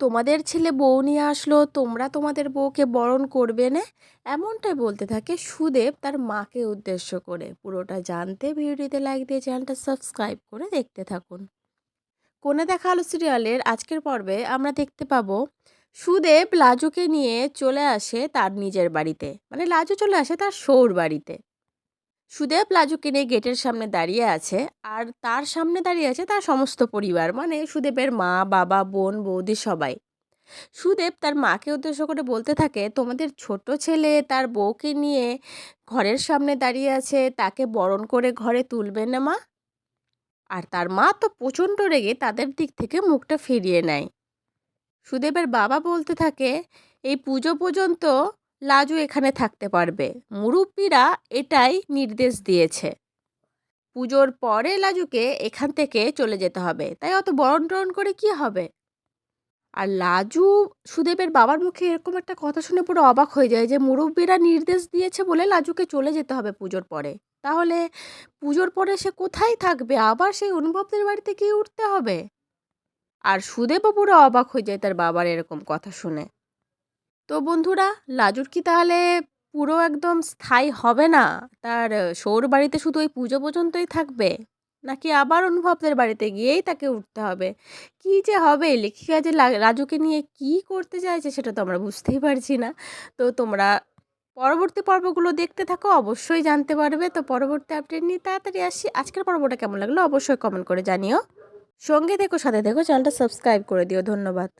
তোমাদের ছেলে বউ নিয়ে আসলো, তোমরা তোমাদের বউকে বরণ করবে না? এমনটাই বলতে থাকে সুদেব তার মাকে উদ্দেশ্য করে। পুরোটা জানতে ভিডিওতে লাইক দিয়ে চ্যানেলটা সাবস্ক্রাইব করে দেখতে থাকুন। কোনে দেখা আলো সিরিয়ালের আজকের পর্বে আমরা দেখতে পাবো সুদেব লাজুকে নিয়ে চলে আসে তার নিজের বাড়িতে। মানে লাজু চলে আসে তার সৌর বাড়িতে। সুদেব লাজুকে নিয়ে গেটের সামনে দাঁড়িয়ে আছে আর তার সামনে দাঁড়িয়ে আছে তার সমস্ত পরিবার মানে সুদেবের মা, বাবা, বোন, বৌদি সবাই। সুদেব তার মাকে উদ্দেশ্য করে বলতে থাকে, তোমাদের ছোট ছেলে তার বউকে নিয়ে ঘরের সামনে দাঁড়িয়ে আছে, তাকে বরণ করে ঘরে তুলবে না মা? আর তার মা তো প্রচণ্ড রেগে তাদের দিক থেকে মুখটা ফিরিয়ে নেয়। সুদেবের বাবা বলতে থাকে, এই পুজো পর্যন্ত লাজু এখানে থাকতে পারবে। মুরব্বীরা এটাই নির্দেশ দিয়েছে। পুজোর পরে লাজুকে এখান থেকে চলে যেতে হবে। তাই অত বরণ টরণ করে কি হবে? আর লাজু সুদেবের বাবার মুখে এরকম একটা কথা শুনে পুরো অবাক হয়ে যায় যে মুরব্বীরা নির্দেশ দিয়েছে বলে লাজুকে চলে যেতে হবে পুজোর পরে। তাহলে পুজোর পরে সে কোথায় থাকবে? আবার সেই অনুভবদের বাড়িতে গিয়ে উঠতে হবে? আর সুদেবও পুরো অবাক হয়ে যায় তার বাবার এরকম কথা শুনে। তো বন্ধুরা, লাজুর কি তাহলে পুরো একদম স্থায়ী হবে না? তার সৌর বাড়িতে শুধু ওই পুজো পর্যন্তই থাকবে? নাকি আবার অনুভবদের বাড়িতে গিয়েই তাকে উঠতে হবে? কি যে হবে? লেখিকা যে রাজুকে নিয়ে কি করতে চাইছে সেটা তো আমরা বুঝতেই পারছি না। তো তোমরা পরবর্তী পর্বগুলো দেখতে থাকো, অবশ্যই জানতে পারবে। তো পরবর্তী আপডেট নিয়ে তাড়াতাড়ি আসি। আজকের পর্বটা কেমন লাগল? অবশ্যই কমেন্ট করে জানিও। সঙ্গে দেখো সাথে দেখো চ্যানেলটা সাবস্ক্রাইব করে দিও। ধন্যবাদ।